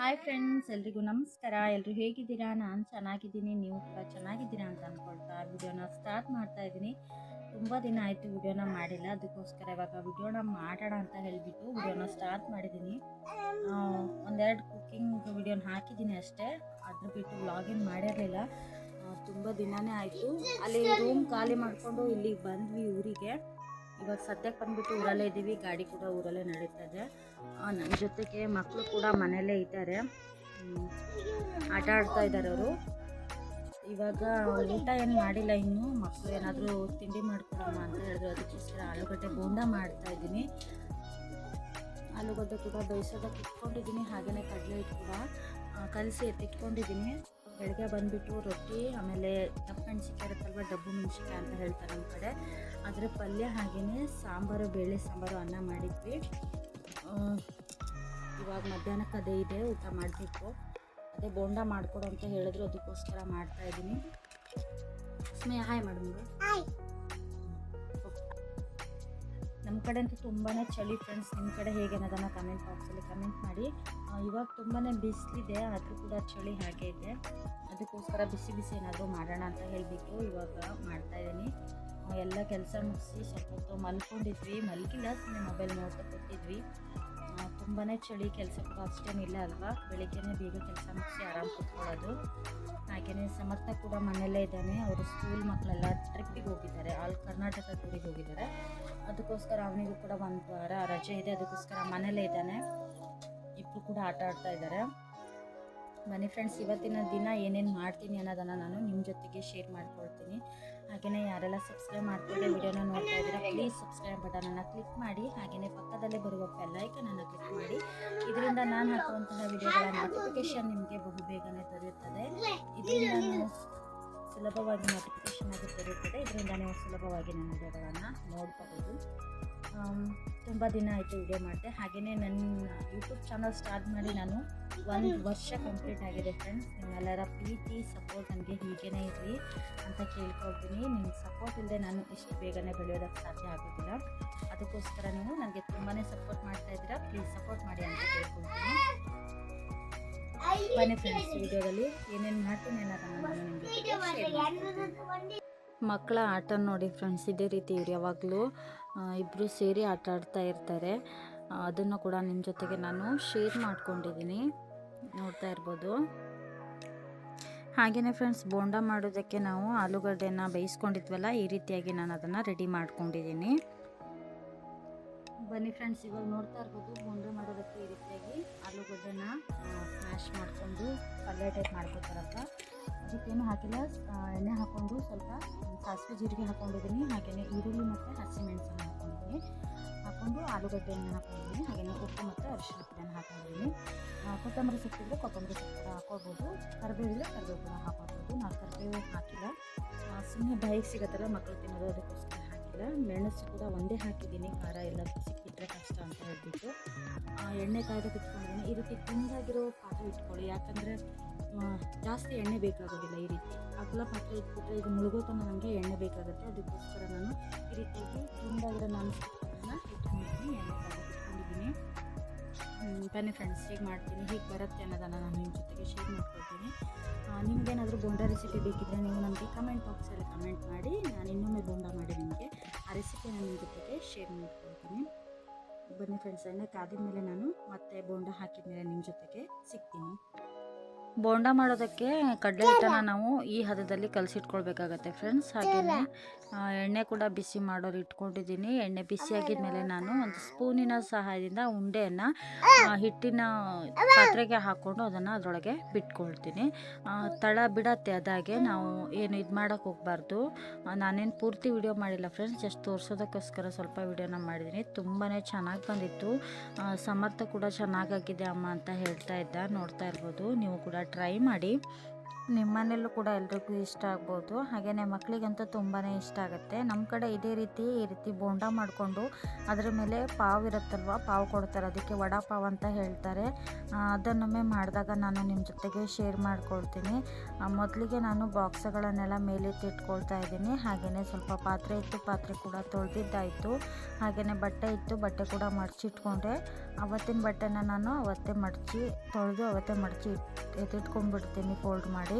Hi friends ಎಲ್ರಿಗೂ ನಮಸ್ಕಾರ. ಎಲ್ಲರೂ ಹೇಗಿದ್ದೀರಾ? ನಾನು ಚೆನ್ನಾಗಿದ್ದೀನಿ. ನೀವು ಕೂಡ ಚೆನ್ನಾಗಿದ್ದೀರಾ ಅಂತ ಅಂದ್ಕೊಳ್ತಾ ವಿಡಿಯೋನ ಸ್ಟಾರ್ಟ್ ಮಾಡ್ತಾ ಇದ್ದೀನಿ. ತುಂಬ ದಿನ ಆಯಿತು ವಿಡಿಯೋನ ಮಾಡಿಲ್ಲ. ಅದಕ್ಕೋಸ್ಕರ ಇವಾಗ ವಿಡಿಯೋನ ಮಾಡೋಣ ಅಂತ ಹೇಳಿಬಿಟ್ಟು ವಿಡಿಯೋನ ಸ್ಟಾರ್ಟ್ ಮಾಡಿದ್ದೀನಿ. ಒಂದೆರಡು ಕುಕ್ಕಿಂಗ್ ವಿಡಿಯೋನ ಹಾಕಿದ್ದೀನಿ ಅಷ್ಟೇ. ಅದ್ರ ಬಿಟ್ಟು ವ್ಲಾಗಿನ್ ಮಾಡಿರಲಿಲ್ಲ. ತುಂಬ ದಿನನೇ ಆಯಿತು. ಅಲ್ಲಿ ರೂಮ್ ಖಾಲಿ ಮಾಡಿಕೊಂಡು ಇಲ್ಲಿಗೆ ಬಂದ್ವಿ ಊರಿಗೆ. ಇವಾಗ ಸದ್ಯಕ್ಕೆ ಬಂದ್ಬಿಟ್ಟು ಊರಲ್ಲೇ ಇದ್ದೀವಿ. ಗಾಡಿ ಕೂಡ ಊರಲ್ಲೇ ನಡೀತಾ ಇದೆ. ನನ್ನ ಜೊತೆಗೆ ಮಕ್ಕಳು ಕೂಡ ಮನೆಯಲ್ಲೇ ಇದ್ದಾರೆ. ಆಟ ಆಡ್ತಾ ಇದ್ದಾರೆ ಅವರು. ಇವಾಗ ಊಟ ಏನು ಮಾಡಿಲ್ಲ ಇನ್ನು. ಮಕ್ಕಳು ಏನಾದರೂ ತಿಂಡಿ ಮಾಡ್ಕೊಡಮ್ಮ ಅಂತ ಹೇಳಿದ್ರು. ಅದಕ್ಕೋಸ್ಕರ ಆಲೂಗಡ್ಡೆ ಬೋಂಡ ಮಾಡ್ತಾ ಇದ್ದೀನಿ. ಆಲೂಗಡ್ಡೆ ಕೂಡ ಬೇಯಿಸೋದಕ್ಕೆ ಇಟ್ಕೊಂಡಿದ್ದೀನಿ ಹಾಗೆಯೇ ಕಡಲೆ ಕೂಡ ಕಲಸಿ ಎತ್ತಿಟ್ಕೊಂಡಿದ್ದೀನಿ. ಬೆಳಗ್ಗೆ ಬಂದುಬಿಟ್ಟು ರೊಟ್ಟಿ, ಆಮೇಲೆ ದಪ್ಪ ಮೆಣಸಿಕಾಯಿ ಇರುತ್ತಲ್ವ, ಡಬ್ಬು ಮೆಣಸಿಕಾಯಿ ಅಂತ ಹೇಳ್ತಾರೆ ನಮ್ಮ ಕಡೆ. ಅದರ ಪಲ್ಯ ಹಾಗೆಯೇ ಸಾಂಬಾರು, ಬೇಳೆ ಸಾಂಬಾರು ಅನ್ನ ಮಾಡಿದ್ವಿ. ಇವಾಗ ಮಧ್ಯಾಹ್ನಕ್ಕೆ ಅದೇ ಇದೆ ಊಟ ಮಾಡಬೇಕು. ಅದೇ ಬೋಂಡ ಮಾಡಿಕೊಡು ಅಂತ ಹೇಳಿದ್ರು ಅದಕ್ಕೋಸ್ಕರ ಮಾಡ್ತಾ ಇದ್ದೀನಿ. ಸ್ನೇಹ ಹಾಯ್ ಮೇಡಮ್ ನಮ್ಮ ಕಡೆ ಅಂತೂ ತುಂಬಾ ಚಳಿ ಫ್ರೆಂಡ್ಸ್ ನಿಮ್ಮ ಕಡೆ ಹೇಗೆ ಅನ್ನೋದನ್ನು ಕಮೆಂಟ್ ಬಾಕ್ಸಲ್ಲಿ ಕಮೆಂಟ್ ಮಾಡಿ. ಇವಾಗ ತುಂಬಾ ಬಿಸಿಲಿದೆ ಆದರೂ ಕೂಡ ಚಳಿ ಹಾಗೆ ಇದೆ. ಅದಕ್ಕೋಸ್ಕರ ಬಿಸಿ ಬಿಸಿ ಏನಾದರೂ ಮಾಡೋಣ ಅಂತ ಹೇಳಿಬಿಟ್ಟು ಇವಾಗ ಮಾಡ್ತಾ ಇದ್ದೀನಿ. ಎಲ್ಲ ಕೆಲಸ ಮುಗಿಸಿ ಸ್ವಲ್ಪ ಹೊತ್ತು ಮಲ್ಕೊಂಡಿದ್ವಿ. ಮಲ್ಕಿಲ್ಲ ಸುಮ್ಮನೆ ಮೊಬೈಲ್ ನೋಡ್ತಾ ಕೂತಿದ್ವಿ. ತುಂಬಾ ಚಳಿ ಕೆಲಸ ಅಷ್ಟೇನು ಇಲ್ಲ ಅಲ್ವಾ? ಬೆಳಿಗ್ಗೆನೇ ಬೇಗ ಕೆಲಸ ಮುಗಿಸಿ ಆರಾಮ್ ಕೂತ್ಕೊಳ್ಳೋದು. ಹಾಗೆಯೇ ಸಮರ್ಥ ಕೂಡ ಮನೆಯಲ್ಲೇ ಇದ್ದಾನೆ. ಅವರು ಸ್ಕೂಲ್ ಮಕ್ಕಳೆಲ್ಲ ಟ್ರಿಪ್ಪಿಗೆ ಹೋಗಿದ್ದಾರೆ. ಆಲ್ ಕರ್ನಾಟಕ ಟೂರಿಗೆ ಹೋಗಿದ್ದಾರೆ. ಅದಕ್ಕೋಸ್ಕರ ಅವನಿಗೂ ಕೂಡ ಒಂದು ವಾರ ರಜೆ ಇದೆ. ಅದಕ್ಕೋಸ್ಕರ ಮನೇಲೇ ಇದ್ದಾನೆ. ಇಬ್ಬರು ಕೂಡ ಆಟ ಆಡ್ತಾ ಇದ್ದಾರೆ. ಬನ್ನಿ ಫ್ರೆಂಡ್ಸ್ ಇವತ್ತಿನ ದಿನ ಏನೇನು ಮಾಡ್ತೀನಿ ಅನ್ನೋದನ್ನು ನಾನು ನಿಮ್ಮ ಜೊತೆಗೆ ಶೇರ್ ಮಾಡ್ಕೊಳ್ತೀನಿ. ಹಾಗೆಯೇ ಯಾರೆಲ್ಲ ಸಬ್ಸ್ಕ್ರೈಬ್ ಮಾಡ್ಕೊಂಡು ವಿಡಿಯೋನ ನೋಡ್ತಾ ಇದ್ದೀರಾ ಪ್ಲೀಸ್ ಸಬ್ಸ್ಕ್ರೈಬ್ ಬಟನನ್ನು ಕ್ಲಿಕ್ ಮಾಡಿ ಹಾಗೆಯೇ ಪಕ್ಕದಲ್ಲೇ ಬರುವ ಬೆಲ್ಲೈಕನನ್ನು ಕ್ಲಿಕ್ ಮಾಡಿ. ಇದರಿಂದ ನಾನು ಹಾಕುವಂತಹ ವಿಡಿಯೋಗಳ ನೋಟಿಫಿಕೇಷನ್ ನಿಮಗೆ ಬಹು ಬೇಗನೆ ದೊರೆಯುತ್ತದೆ. ಇದರಿಂದ ನಾನು ಸುಲಭವಾಗಿ ನೋಟಿಫಿಕೇಷನ್ ಆಗಿ ದೊರೆಯುತ್ತದೆ. ಇದರಿಂದ ನೀವು ಸುಲಭವಾಗಿ ನನ್ನ ವಿಡಿಯೋಗಳನ್ನು ನೋಡ್ಕೋಬೋದು ತುಂಬ ದಿನ ಆಯಿತು ವಿಡಿಯೋ ಮಾಡಿದೆ. ಹಾಗೆಯೇ ನನ್ನ ಯೂಟ್ಯೂಬ್ ಚಾನಲ್ ಸ್ಟಾರ್ಟ್ ಮಾಡಿ ನಾನು ಒಂದು ವರ್ಷ ಕಂಪ್ಲೀಟ್ ಆಗಿದೆ ಫ್ರೆಂಡ್ಸ್ ನಿಮ್ಮೆಲ್ಲರ ಪ್ರೀತಿ ಸಪೋರ್ಟ್ ನನಗೆ ಹೀಗೇ ಇರಲಿ ಅಂತ ಕೇಳ್ಕೊಳ್ತೀನಿ. ನಿಮ್ಮ ಸಪೋರ್ಟ್ ಇಲ್ಲದೆ ನಾನು ಇಷ್ಟು ಬೇಗನೆ ಬೆಳೆಯೋದಕ್ಕೆ ಸಾಧ್ಯ ಆಗೋದಿಲ್ಲ. ಅದಕ್ಕೋಸ್ಕರ ನೀವು ನನಗೆ ತುಂಬಾ ಸಪೋರ್ಟ್ ಮಾಡ್ತಾ ಇದ್ದೀರಾ. ಪ್ಲೀಸ್ ಸಪೋರ್ಟ್ ಮಾಡಿ ಅಂತ ಕೇಳ್ಕೊಳ್ತೀನಿ. ಬನ್ನಿ ಫ್ರೆಂಡ್ಸ್ ವಿಡಿಯೋದಲ್ಲಿ ಏನೇನು ಮಾಡ್ತೀನಿ ಅನ್ನೋದನ್ನು ನಾನು ನಿಮಗೆ ಮಕ್ಕಳ ಆಟ ನೋಡಿ ಫ್ರೆಂಡ್ಸ್ ಇದೇ ರೀತಿ ಇವ್ರು ಯಾವಾಗಲೂ ಇಬ್ಬರು ಸೇರಿ ಆಟ ಆಡ್ತಾ ಇರ್ತಾರೆ. ಅದನ್ನು ಕೂಡ ನಿಮ್ಮ ಜೊತೆಗೆ ನಾನು ಶೇರ್ ಮಾಡ್ಕೊಂಡಿದ್ದೀನಿ ನೋಡ್ತಾ ಇರ್ಬೋದು. ಹಾಗೆಯೇ ಫ್ರೆಂಡ್ಸ್ ಬೋಂಡ ಮಾಡೋದಕ್ಕೆ ನಾವು ಆಲೂಗಡ್ಡೆನ ಬೇಯಿಸ್ಕೊಂಡಿದ್ವಲ್ಲ, ಈ ರೀತಿಯಾಗಿ ನಾನು ಅದನ್ನು ರೆಡಿ ಮಾಡ್ಕೊಂಡಿದ್ದೀನಿ ಬನ್ನಿ ಫ್ರೆಂಡ್ಸ್ ಇವಾಗ ನೋಡ್ತಾ ಇರ್ಬೋದು, ಬೋಂಡ ಮಾಡೋದಕ್ಕೆ ಈ ರೀತಿಯಾಗಿ ಆಲೂಗಡ್ಡೆನ ಸ್ಮ್ಯಾಶ್ ಮಾಡಿಕೊಂಡು ಪಲ್ಯ ಟೈಪ್ ಮಾಡ್ಕೋತಾರಲ್ಲ ಅದಕ್ಕೇನು ಹಾಕಿಲ್ಲ. ಎಣ್ಣೆ ಹಾಕ್ಕೊಂಡು ಸ್ವಲ್ಪ ಸಾಸಿವೆ ಜೀರಿಗೆ ಹಾಕ್ಕೊಂಡಿದ್ದೀನಿ ಹಾಗೆಯೇ ಈರುಳ್ಳಿ ಮತ್ತು ಹಸಿಮೆಣಸನ್ನು ಹಾಕ್ಕೊಂಡಿದ್ದೀನಿ ಹಾಕ್ಕೊಂಡು ಆಲೂಗಡ್ಡೆಯನ್ನು ಹಾಕ್ಕೊಂಡಿದ್ದೀನಿ ಹಾಗೆಯೇ ಉಪ್ಪು ಮತ್ತು ಅರಿಶಿನ ಪುಡಿಯನ್ನು ಹಾಕ್ಕೊಂಡಿದ್ದೀನಿ ಕೊತ್ತಂಬರಿ ಸೊಪ್ಪಿದ್ರೆ ಕೊತ್ತಂಬರಿ ಸೊಪ್ಪು ಹಾಕ್ಕೊಳ್ಬೋದು ಕರಿಬೇವು ಇದ್ರೆ ಕರಿಬೇವು ಕೂಡ ಹಾಕ್ಕೊಳ್ಬೋದು ನಾನು ಕರಿಬೇವು ಹಾಕಿಲ್ಲ. ಸುಮ್ಮನೆ ಬಾಯಿಗೆ ಸಿಗುತ್ತಲ್ಲ ಮಕ್ಕಳು ತಿನ್ನೋದು ಅದಕ್ಕೋಸ್ಕರ. ಹಾಕಿಲ್ಲ ಮೆಣಸು ಕೂಡ ಒಂದೇ ಹಾಕಿದ್ದೀನಿ, ಖಾರ ಎಲ್ಲ ಸಿಕ್ಕಿಟ್ರೆ ಕಷ್ಟ ಅಂತ ಹೇಳ್ಬಿಟ್ಟು. ಎಣ್ಣೆ ಕಾಯ್ದಕ್ಕೆ ಇಟ್ಕೊಂಡಿದ್ದೀನಿ ಈ ರೀತಿ ತುಂಡಾಗಿರೋ ಪಾತ್ರೆ ಇಟ್ಕೊಳ್ಳಿ. ಯಾಕಂದರೆ ಜಾಸ್ತಿ ಎಣ್ಣೆ ಬೇಕಾಗೋದಿಲ್ಲ ಈ ರೀತಿ. ಅಗಲ ಪಾತ್ರೆ ಇಟ್ಬಿಟ್ರೆ ಇದು ಮುಳುಗೋ ತನಕ ನನಗೆ ಎಣ್ಣೆ ಬೇಕಾಗುತ್ತೆ. ಅದಕ್ಕೋಸ್ಕರ ನಾನು ಈ ರೀತಿಯಾಗಿ ತುಂಡಾಗಿರೋ ನಾನು ಇಟ್ಕೊಂಡಿದ್ದೀನಿ, ಎಣ್ಣೆ ಕಾಯ್ದು ಇಟ್ಕೊಂಡಿದ್ದೀನಿ ಬನ್ನಿ ಫ್ರೆಂಡ್ಸ್ ಹೇಗೆ ಮಾಡ್ತೀನಿ, ಹೇಗೆ ಬರುತ್ತೆ ಅನ್ನೋದನ್ನು ನಾನು ನಿಮ್ಮ ಜೊತೆಗೆ ಶೇರ್ ಬೋಂಡ ರೆಸಿಪಿ ಬೇಕಿದ್ದರೆ ನೀವು ನನಗೆ ಕಮೆಂಟ್ ಬಾಕ್ಸಲ್ಲಿ ಕಮೆಂಟ್ ಮಾಡಿ. ನಾನು ಇನ್ನೊಮ್ಮೆ ಬೋಂಡ ಮಾಡಿ ನಿಮಗೆ ಆ ರೆಸಿಪಿನ ನಿಮ್ಮ ಜೊತೆಗೆ ಶೇರ್ ಮಾಡ್ಕೊಳ್ತೀನಿ. ಬನ್ನಿ ಫ್ರೆಂಡ್ಸ್ ಅನ್ನಕ್ಕೆ ಮೇಲೆ ನಾನು ಮತ್ತೆ ಬೋಂಡ ಹಾಕಿದ ಮೇಲೆ ನಿಮ್ಮ ಜೊತೆಗೆ ಸಿಗ್ತೀನಿ. ಬೋಂಡ ಮಾಡೋದಕ್ಕೆ ಕಡಲೆ ಹಿಟ್ಟನ್ನು ನಾವು ಈ ಹದದಲ್ಲಿ ಕಲಸಿಟ್ಕೊಳ್ಬೇಕಾಗತ್ತೆ ಫ್ರೆಂಡ್ಸ್ ಹಾಗೆಯೇ ಎಣ್ಣೆ ಕೂಡ ಬಿಸಿ ಮಾಡೋರು ಇಟ್ಕೊಂಡಿದ್ದೀನಿ. ಎಣ್ಣೆ ಬಿಸಿ ಆಗಿದ್ಮೇಲೆ ನಾನು ಒಂದು ಸ್ಪೂನಿನ ಸಹಾಯದಿಂದ ಉಂಡೆಯನ್ನು ಹಿಟ್ಟಿನ ಪಾತ್ರೆಗೆ ಹಾಕ್ಕೊಂಡು ಅದನ್ನು ಅದರೊಳಗೆ ಬಿಟ್ಕೊಳ್ತೀನಿ. ತಳ ಬಿಡತ್ತೆ ಅದಾಗೆ, ನಾವು ಏನು ಇದು ಮಾಡೋಕ್ಕೆ ಹೋಗಬಾರ್ದು. ನಾನೇನು ಪೂರ್ತಿ ವಿಡಿಯೋ ಮಾಡಿಲ್ಲ ಫ್ರೆಂಡ್ಸ್ ಜಸ್ಟ್ ತೋರಿಸೋದಕ್ಕೋಸ್ಕರ ಸ್ವಲ್ಪ ವಿಡಿಯೋನ ಮಾಡಿದ್ದೀನಿ ತುಂಬಾ ಚೆನ್ನಾಗಿ ಬಂದಿತ್ತು. ಸಮರ್ಥ ಕೂಡ ಚೆನ್ನಾಗಾಗಿದೆ ಅಮ್ಮ ಅಂತ ಹೇಳ್ತಾ ಇದ್ದ. ನೋಡ್ತಾ ಇರ್ಬೋದು, ನೀವು ಕೂಡ ಟ್ರೈ ಮಾಡಿ. ನಿಮ್ಮ ಕೂಡ ಎಲ್ರಿಗೂ ಇಷ್ಟ ಆಗ್ಬೋದು. ಹಾಗೆಯೇ ಮಕ್ಕಳಿಗಂತೂ ತುಂಬಾ ಇಷ್ಟ ಆಗುತ್ತೆ. ನಮ್ಮ ಕಡೆ ಇದೇ ರೀತಿ ಈ ರೀತಿ ಬೋಂಡ ಮಾಡಿಕೊಂಡು ಅದರ ಮೇಲೆ ಪಾವ್ ಇರುತ್ತಲ್ವ? ಪಾವ್ ಕೊಡ್ತಾರೆ. ಅದಕ್ಕೆ ವಡಾ ಪಾವ್ ಅಂತ ಹೇಳ್ತಾರೆ. ಅದನ್ನೊಮ್ಮೆ ಮಾಡಿದಾಗ ನಾನು ನಿಮ್ಮ ಜೊತೆಗೆ ಶೇರ್ ಮಾಡ್ಕೊಳ್ತೀನಿ. ಮೊದಲಿಗೆ ನಾನು ಬಾಕ್ಸ್ಗಳನ್ನೆಲ್ಲ ಮೇಲೆತ್ತಿಟ್ಕೊಳ್ತಾ ಇದ್ದೀನಿ. ಹಾಗೆಯೇ ಸ್ವಲ್ಪ ಪಾತ್ರೆ ಇತ್ತು, ಪಾತ್ರೆ ಕೂಡ ತೊಳೆದಿದ್ದಾಯಿತು. ಹಾಗೆಯೇ ಬಟ್ಟೆ ಇತ್ತು, ಬಟ್ಟೆ ಕೂಡ ಮಡಚಿಟ್ಕೊಂಡೆ. ಅವತ್ತಿನ ಬಟ್ಟೆನ ನಾನು ಅವತ್ತೇ ಮಡಚಿ, ತೊಳೆದು ಅವತ್ತೇ ಮಡಚಿ ಎತ್ತಿಟ್ಕೊಂಡ್ಬಿಡ್ತೀನಿ, ಫೋಲ್ಡ್ ಮಾಡಿ.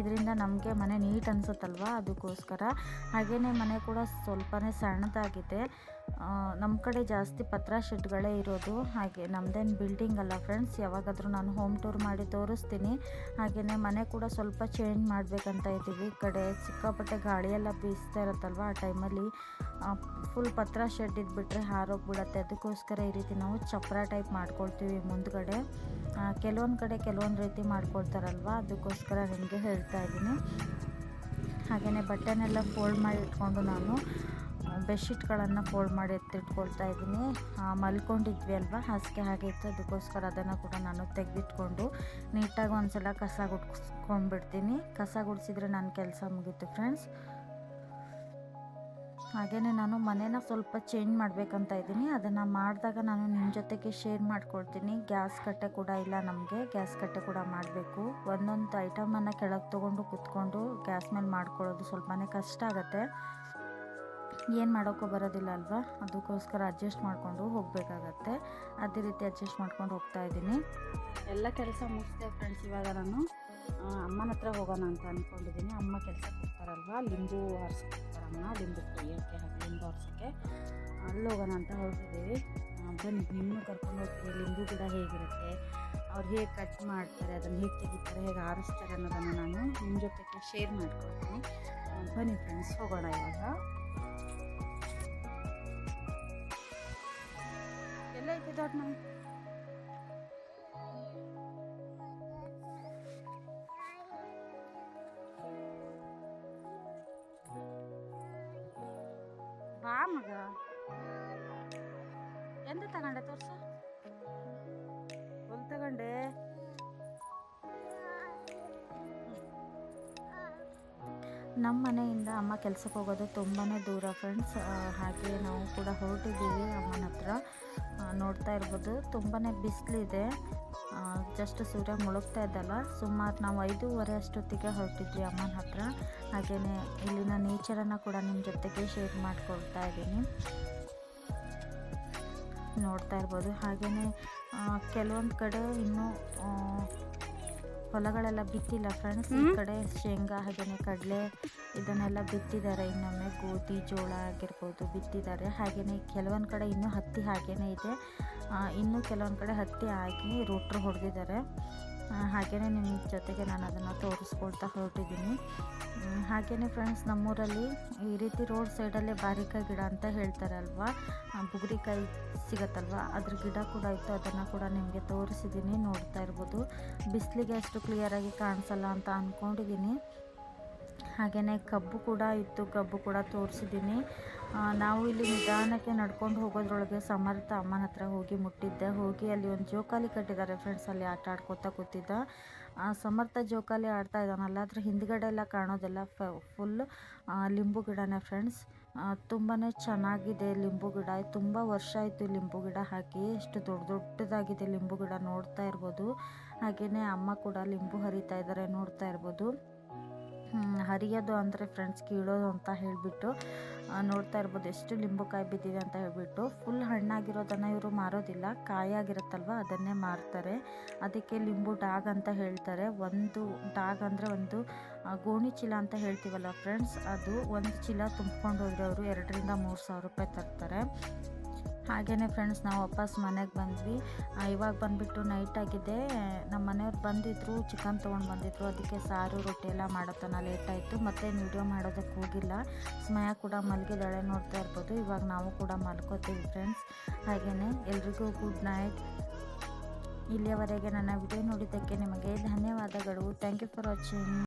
ಇದರಿಂದ ನಮಗೆ ಮನೆ ನೀಟ್ ಅನಿಸುತ್ತಲ್ವ ಅದಕ್ಕೋಸ್ಕರ. ಹಾಗೆಯೇ ಮನೆ ಕೂಡ ಸ್ವಲ್ಪನೇ ಸಣ್ಣದಾಗಿದೆ. ನಮ್ಮ ಕಡೆ ಜಾಸ್ತಿ ಪತ್ರ ಶೆಡ್ಗಳೇ ಇರೋದು. ಹಾಗೆ ನಮ್ಮದೇನು ಬಿಲ್ಡಿಂಗ್ ಅಲ್ಲ ಫ್ರೆಂಡ್ಸ್ ಯಾವಾಗಾದರೂ ನಾನು ಹೋಮ್ ಟೂರ್ ಮಾಡಿ ತೋರಿಸ್ತೀನಿ. ಹಾಗೆಯೇ ಮನೆ ಕೂಡ ಸ್ವಲ್ಪ ಚೇಂಜ್ ಮಾಡಬೇಕಂತ ಇದ್ದೀವಿ. ಈ ಕಡೆ ಸಿಕ್ಕಾಪಟ್ಟೆ ಗಾಳಿಯೆಲ್ಲ ಬೀಸ್ತಾ ಇರುತ್ತಲ್ವ ಆ ಟೈಮಲ್ಲಿ ಫುಲ್ ಪತ್ರ ಶೆಡ್ ಇದ್ಬಿಟ್ರೆ ಹಾರೋಗ್ಬಿಡತ್ತೆ. ಅದಕ್ಕೋಸ್ಕರ ಈ ರೀತಿ ನಾವು ಚಪ್ರ ಟೈಪ್ ಮಾಡ್ಕೊಳ್ತೀವಿ ಮುಂದ್ಗಡೆ. ಕೆಲವೊಂದು ಕಡೆ ಕೆಲವೊಂದು ರೀತಿ ಮಾಡ್ಕೊಳ್ತಾರಲ್ವ? ಅದಕ್ಕೋಸ್ಕರ ನಿಮಗೆ ಹೇಳ್ತಾ ಇದ್ದೀನಿ. ಹಾಗೆಯೇ ಬಟ್ಟೆನೆಲ್ಲ ಫೋಲ್ಡ್ ಮಾಡಿ ಇಟ್ಕೊಂಡು ನಾನು ಬೆಡ್ಶೀಟ್ಗಳನ್ನು ಫೋಲ್ಡ್ ಮಾಡಿ ಎತ್ತಿಟ್ಕೊಳ್ತಾ ಇದ್ದೀನಿ. ಮಲ್ಕೊಂಡಿದ್ವಿ ಅಲ್ವಾ? ಹಾಸಿಗೆ ಹಾಗೆ ಇತ್ತು. ಅದಕ್ಕೋಸ್ಕರ ಅದನ್ನು ಕೂಡ ನಾನು ತೆಗೆದಿಟ್ಕೊಂಡು ನೀಟಾಗಿ ಒಂದ್ಸಲ ಕಸ ಗುಡ್ಸ್ಕೊಂಡ್ಬಿಡ್ತೀನಿ. ಕಸ ಗುಡಿಸಿದ್ರೆ ನನ್ನ ಕೆಲಸ ಮುಗೀತು ಫ್ರೆಂಡ್ಸ್ ಹಾಗೆಯೇ ನಾನು ಮನೇನ ಸ್ವಲ್ಪ ಚೇಂಜ್ ಮಾಡಬೇಕಂತ ಇದ್ದೀನಿ. ಅದನ್ನು ಮಾಡಿದಾಗ ನಾನು ನಿಮ್ಮ ಜೊತೆಗೆ ಶೇರ್ ಮಾಡ್ಕೊಳ್ತೀನಿ. ಗ್ಯಾಸ್ ಕಟ್ಟೆ ಕೂಡ ಇಲ್ಲ ನಮಗೆ. ಗ್ಯಾಸ್ ಕಟ್ಟೆ ಕೂಡ ಮಾಡಬೇಕು. ಒಂದೊಂದು ಐಟಮನ್ನು ಕೆಳಗೆ ತೊಗೊಂಡು ಕುತ್ಕೊಂಡು ಗ್ಯಾಸ್ ಮೇಲೆ ಮಾಡ್ಕೊಳ್ಳೋದು ಸ್ವಲ್ಪನೇ ಕಷ್ಟ ಆಗುತ್ತೆ. ಏನು ಮಾಡೋಕ್ಕೂ ಬರೋದಿಲ್ಲ ಅಲ್ವಾ? ಅದಕ್ಕೋಸ್ಕರ ಅಡ್ಜಸ್ಟ್ ಮಾಡಿಕೊಂಡು ಹೋಗಬೇಕಾಗತ್ತೆ. ಅದೇ ರೀತಿ ಅಡ್ಜಸ್ಟ್ ಮಾಡ್ಕೊಂಡು ಹೋಗ್ತಾ ಇದ್ದೀನಿ. ಎಲ್ಲ ಕೆಲಸ ಮುಗಿಸ್ತೇವೆ ಫ್ರೆಂಡ್ಸ್ ಇವಾಗ ನಾನು. ಅಮ್ಮನ ಹತ್ರ ಹೋಗೋಣ ಅಂತ ಅಂದ್ಕೊಂಡಿದ್ದೀನಿ ಅಮ್ಮ ಕೆಲಸ ಕೊಡ್ತಾರಲ್ವ? ಲಿಂಬು ಆರಿಸ್ಕೊಡ್ತಾರಮ್ಮ ಲಿಂಬು ಕುಯ್ಯೋಕ್ಕೆ ಲಿಂಬು ಆರಿಸೋಕ್ಕೆ ಅಲ್ಲಿ ಹೋಗೋಣ ಅಂತ ಹೊರಟಿದ್ದೀವಿ. ಆ, ಬನ್ನಿ ನಿಮ್ಮನ್ನು ಕರ್ಕೊಂಡು ಹೋಗ್ತೀವಿ. ಲಿಂಬು ಗಿಡ ಹೇಗಿರುತ್ತೆ? ಅವ್ರು ಹೇಗೆ ಕಟ್ ಮಾಡ್ತಾರೆ? ಅದನ್ನು ಹೇಗೆ ತೆಗಿತಾರೆ? ಹೇಗೆ ಆರಿಸ್ತಾರೆ ಅನ್ನೋದನ್ನು ನಾನು ನಿಮ್ಮ ಜೊತೆಗೆ ಶೇರ್ ಮಾಡ್ಕೊಳ್ತೀನಿ ಬನ್ನಿ ಫ್ರೆಂಡ್ಸ್ ಹೋಗೋಣ ಇವಾಗ. ಎಲ್ಲ ಐತೆ ದೊಡ್ಡ ಮಗ? ಎಂತ ತಗೊಂಡೆ ತೋರ್ಸು. ಒಂದು ತಗೊಂಡೆ. ನಮ್ಮ ಮನೆಯಿಂದ ಅಮ್ಮ ಕೆಲ್ಸಕ್ಕೆ ಹೋಗೋದು ತುಂಬಾ ದೂರ ಫ್ರೆಂಡ್ಸ್ ಹಾಗೆ ನಾವು ಕೂಡ ಹೊರಟಿದ್ದೀವಿ ಅಮ್ಮನ ಹತ್ರ. ನೋಡ್ತಾ ಇರ್ಬೋದು. ತುಂಬಾ ಬಿಸಿಲಿದೆ. ಜಸ್ಟ್ ಸೂರ್ಯ ಮುಳುಗ್ತಾ ಇದ್ದಲ್ಲ ಸುಮಾರು ನಾವು ಐದೂವರೆ ಅಷ್ಟೊತ್ತಿಗೆ ಹೊರಟಿದ್ವಿ ಅಮ್ಮನ ಹತ್ರ. ಹಾಗೆಯೇ ಇಲ್ಲಿನ ನೇಚರನ್ನು ಕೂಡ ನಿಮ್ಮ ಜೊತೆಗೆ ಶೇರ್ ಮಾಡ್ಕೊಳ್ತಾ ಇದ್ದೀನಿ. ನೋಡ್ತಾ ಇರ್ಬೋದು. ಹಾಗೆಯೇ ಕೆಲವೊಂದು ಕಡೆ ಇನ್ನೂ ಹೊಲಗಳೆಲ್ಲ ಬಿತ್ತಿಲ್ಲ ಫ್ರೆಂಡ್ಸ್ ಈ ಕಡೆ ಶೇಂಗಾ ಹಾಗೆಯೇ ಕಡಲೆ ಇದನ್ನೆಲ್ಲ ಬಿತ್ತಿದ್ದಾರೆ. ಇನ್ನೊಮ್ಮೆ ಗೋಧಿ ಜೋಳ ಆಗಿರ್ಬೋದು ಬಿತ್ತಿದ್ದಾರೆ. ಹಾಗೆಯೇ ಕೆಲವೊಂದು ಕಡೆ ಇನ್ನೂ ಹತ್ತಿ ಹಾಗೆಯೇ ಇದೆ. ಇನ್ನೂ ಇನ್ನು ಕೆಲವೊಂದು ಕಡೆ ಹತ್ತಿ ಹಾಕಿ ರೋಟ್ರು ಹೊಡೆದಿದ್ದಾರೆ. ಹಾಗೆಯೇ ನಿಮ್ಮ ಜೊತೆಗೆ ನಾನು ಅದನ್ನು ತೋರಿಸ್ಕೊಳ್ತಾ ಹೊರಟಿದ್ದೀನಿ. ಹಾಗೆಯೇ ಫ್ರೆಂಡ್ಸ್ ನಮ್ಮೂರಲ್ಲಿ ಈ ರೀತಿ ರೋಡ್ ಸೈಡಲ್ಲೇ ಬಾರಿಕಾಯಿ ಗಿಡ ಅಂತ ಹೇಳ್ತಾರೆ ಅಲ್ವಾ ಬುಗುರಿಕಾಯಿ ಸಿಗತ್ತಲ್ವ? ಅದ್ರ ಗಿಡ ಕೂಡ ಇತ್ತು, ಅದನ್ನು ಕೂಡ ನಿಮಗೆ ತೋರಿಸಿದ್ದೀನಿ ನೋಡ್ತಾ ಇರ್ಬೋದು. ಬಿಸಿಲಿಗೆ ಅಷ್ಟು ಕ್ಲಿಯರಾಗಿ ಕಾಣಿಸಲ್ಲ ಅಂತ ಅಂದ್ಕೊಂಡಿದ್ದೀನಿ ಹಾಗೆಯೇ ಕಬ್ಬು ಕೂಡ ಇತ್ತು, ಕಬ್ಬು ಕೂಡ ತೋರಿಸಿದ್ದೀನಿ ನಾವು ಇಲ್ಲಿ ನಿಧಾನಕ್ಕೆ ನಡ್ಕೊಂಡು ಹೋಗೋದ್ರೊಳಗೆ ಸಮರ್ಥ ಅಮ್ಮನ ಹತ್ರ ಹೋಗಿ ಮುಟ್ಟಿದ್ದೆ. ಹೋಗಿ ಅಲ್ಲಿ ಒಂದು ಜೋಕಾಲಿ ಕಟ್ಟಿದ್ದಾರೆ ಫ್ರೆಂಡ್ಸ್ ಅಲ್ಲಿ ಆಟ ಆಡ್ಕೊತಾ ಕೂತಿದ್ದ. ಸಮರ್ಥ ಜೋಕಾಲಿ ಆಡ್ತಾ ಇದ್ದಾನಲ್ಲ, ಅದ್ರ ಹಿಂದ್ಗಡೆ ಎಲ್ಲ ಕಾಣೋದೆಲ್ಲ ಫುಲ್ ಲಿಂಬು ಗಿಡನೇ ಫ್ರೆಂಡ್ಸ್ ತುಂಬಾ ಚೆನ್ನಾಗಿದೆ ಲಿಂಬು ಗಿಡ. ತುಂಬ ವರ್ಷ ಆಯಿತು ಲಿಂಬು ಗಿಡ ಹಾಕಿ. ಎಷ್ಟು ದೊಡ್ಡ ದೊಡ್ಡದಾಗಿದೆ ಲಿಂಬು ಗಿಡ ನೋಡ್ತಾ ಇರ್ಬೋದು. ಹಾಗೆಯೇ ಅಮ್ಮ ಕೂಡ ಲಿಂಬು ಹರಿತಾ ಇದ್ದಾರೆ ನೋಡ್ತಾ ಇರ್ಬೋದು. ಹರಿಯೋದು ಅಂದರೆ ಫ್ರೆಂಡ್ಸ್ ಕೀಳೋದು ಅಂತ ಹೇಳಿಬಿಟ್ಟು ನೋಡ್ತಾ ಇರ್ಬೋದು. ಎಷ್ಟು ಲಿಂಬುಕಾಯಿ ಬಿದ್ದಿದೆ ಅಂತ ಹೇಳ್ಬಿಟ್ಟು ಫುಲ್ ಹಣ್ಣಾಗಿರೋದನ್ನು ಇವರು ಮಾರೋದಿಲ್ಲ. ಕಾಯಾಗಿರುತ್ತಲ್ವ ಅದನ್ನೇ ಮಾರ್ತಾರೆ. ಅದಕ್ಕೆ ಲಿಂಬು ಡಾಗ್ ಅಂತ ಹೇಳ್ತಾರೆ. ಒಂದು ಡಾಗ್ ಅಂದರೆ ಒಂದು ಗೋಣಿ ಚೀಲ ಅಂತ ಹೇಳ್ತೀವಲ್ಲ ಫ್ರೆಂಡ್ಸ್ ಅದು ಒಂದು ಚೀಲ ತುಂಬ್ಕೊಂಡು ಹೋದ್ರೆ ಅವರು ಎರಡರಿಂದ ಮೂರು ಸಾವಿರ ರೂಪಾಯಿ ತರ್ತಾರೆ. ಹಾಗೆಯೇ ಫ್ರೆಂಡ್ಸ್ ನಾವು ವಾಪಸ್ ಮನೆಗೆ ಬಂದ್ವಿ. ಇವಾಗ ಬಂದುಬಿಟ್ಟು ನೈಟ್ ಆಗಿದೆ. ನಮ್ಮ ಮನೆಯವ್ರು ಬಂದಿದ್ದರು ಚಿಕನ್ ತೊಗೊಂಡು ಬಂದಿದ್ರು. ಅದಕ್ಕೆ ಸಾರು, ರೊಟ್ಟಿ ಎಲ್ಲ ಮಾಡೋತನ ಲೇಟ್ ಆಯಿತು. ಮತ್ತು ವಿಡಿಯೋ ಮಾಡೋದಕ್ಕೆ ಹೋಗಿಲ್ಲ. ಸ್ಮಯ ಕೂಡ ಮಲಗಿದಾಳೆ ನೋಡ್ತಾ ಇರ್ಬೋದು. ಇವಾಗ ನಾವು ಕೂಡ ಮಲ್ಕೋತೀವಿ ಫ್ರೆಂಡ್ಸ್ ಹಾಗೆಯೇ ಎಲ್ರಿಗೂ ಗುಡ್ ನೈಟ್ ಇಲ್ಲಿಯವರೆಗೆ ನನ್ನ ವಿಡಿಯೋ ನೋಡಿದ್ದಕ್ಕೆ ನಿಮಗೆ ಧನ್ಯವಾದಗಳು. Thank you for watching